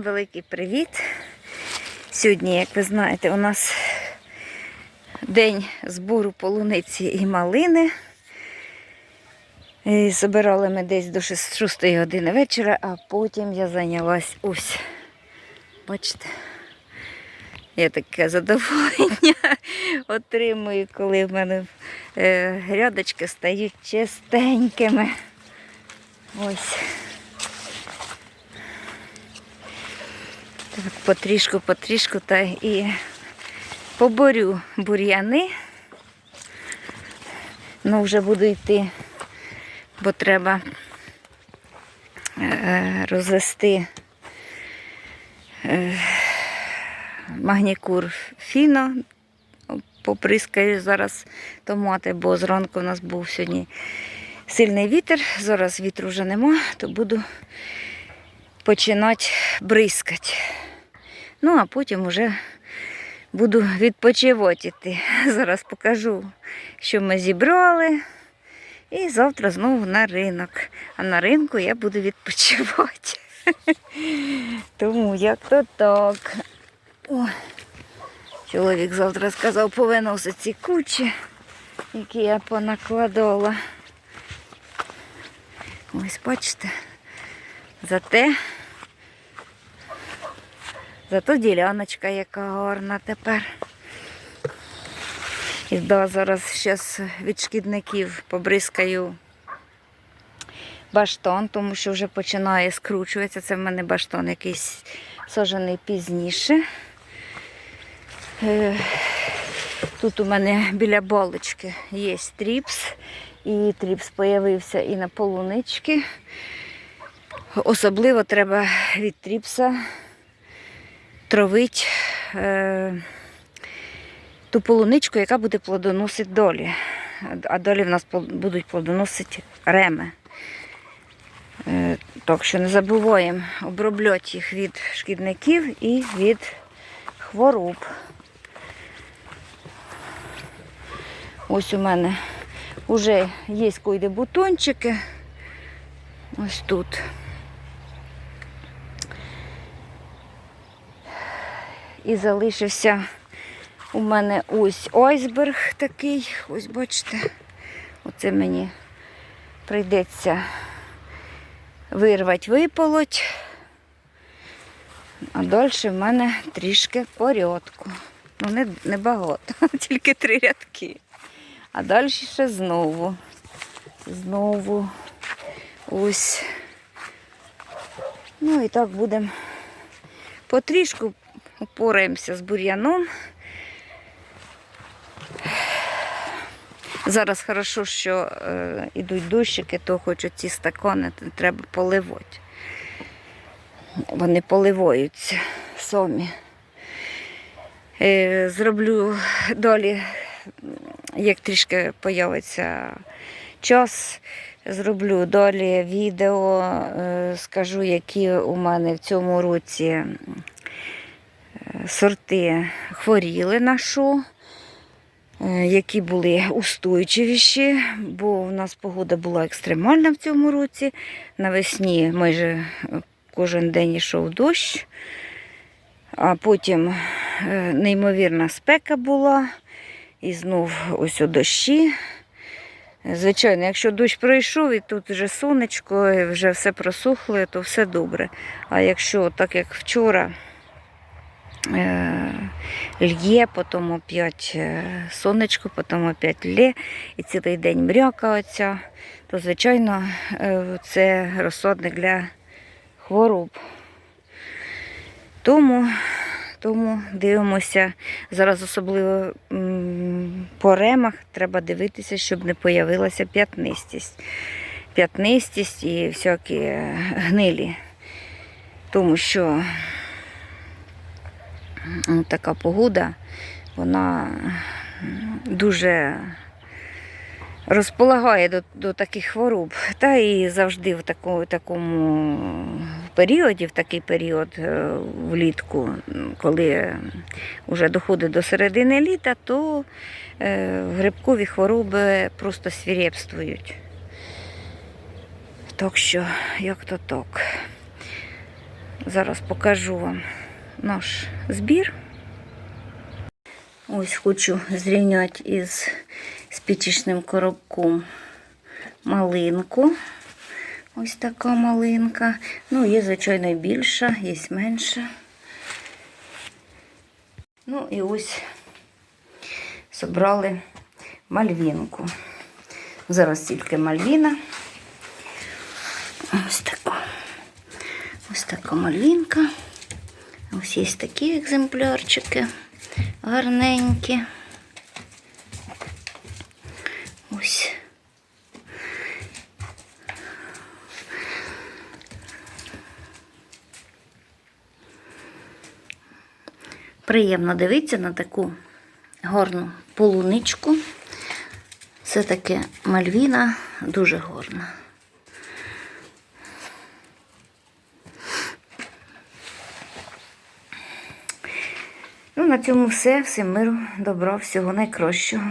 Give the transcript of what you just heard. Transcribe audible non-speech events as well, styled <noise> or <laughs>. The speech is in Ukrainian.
Великий привіт. Сьогодні, як ви знаєте, у нас день збору полуниці і малини. І збирали ми десь до 6 години вечора, а потім я зайнялась ось. Бачите? Я таке задоволення <laughs> отримую, коли в мене е, грядочки стають чистенькими. Ось. Потрішку, потрішку та і поборю бур'яни. Ну, вже буду йти, бо треба е, розвести е, магнікур фіно. Поприскаю зараз томати, бо зранку у нас був сьогодні сильний вітер. Зараз вітру вже нема, то буду починати бризкати. Ну, а потім вже буду відпочивати. <laughs> Зараз покажу, що ми зібрали. І завтра знову на ринок. А на ринку я буду відпочивати. <laughs> Тому як то так. О, чоловік завтра сказав повиносити ці кучі, які я понакладала. Ось бачите. Зате Зато діляночка яка гарна тепер. І да, зараз щас від шкідників побризкаю баштон, тому що вже починає скручуватися. Це в мене баштон якийсь сажений пізніше. Е, Тут у мене біля балочки є тріпс. І тріпс з'явився і на полунички. Особливо треба від тріпса травить е, ту полуничку, яка буде плодоносити долі. А долі в нас будуть плодоносити реми. Е, так що не забуваємо обробляти їх від шкідників і від хвороб. Ось у мене вже є койде бутончики. Ось тут. І залишився у мене ось айсберг такий. Ось бачите. Оце мені прийдеться вирвати, виполоть. А далі в мене трішки порядку. Ну, не, не багато, <laughs> тільки три рядки. А далі ще знову. Знову ось. Ну і так будемо потрішку упораємося з бур'яном. Зараз хорошо, що е, йдуть дощики, то хоч ці стакани треба поливати. Вони поливаються самі. Е, зроблю далі, як трішки появиться час, зроблю далі відео, е, скажу, які у мене в цьому році сорти хворіли на що, е, які були устойчивіші, бо у нас погода була екстремальна в цьому році. Навесні майже е, кожен день йшов дощ, а потім е, неймовірна спека була, і знов ось у дощі. Звичайно, якщо дощ пройшов і тут вже сонечко, і вже все просухло, то все добре. А якщо так як вчора е, лє, потім опять е, сонечко, потім опять лє, і цілий день мряка то звичайно е, це розсадник для хвороб. Тому тому дивимося. Зараз особливо по ремах треба дивитися, щоб не появилася п'ятнистість. П'ятнистість і всякі гнилі. Тому що така погода, вона дуже розполагає до, до таких хвороб. Та і завжди в такому, такому періоді, в такий період е, влітку, коли вже доходить до середини літа, то е, грибкові хвороби просто свірепствують. Так що, як то так. Зараз покажу вам наш збір. Ось хочу зрівняти із спічечним коробком малинку. Ось така малинка. Ну, є, звичайно, більша, є менша. Ну і ось зібрали мальвінку. Зараз тільки мальвіна. Ось така. Ось така мальвінка. Ось є такі екземплярчики гарненькі. Приємно дивитися на таку гарну полуничку. Це таке мальвіна дуже гарна. Ну, на цьому все. Всім миру, добра, всього найкращого.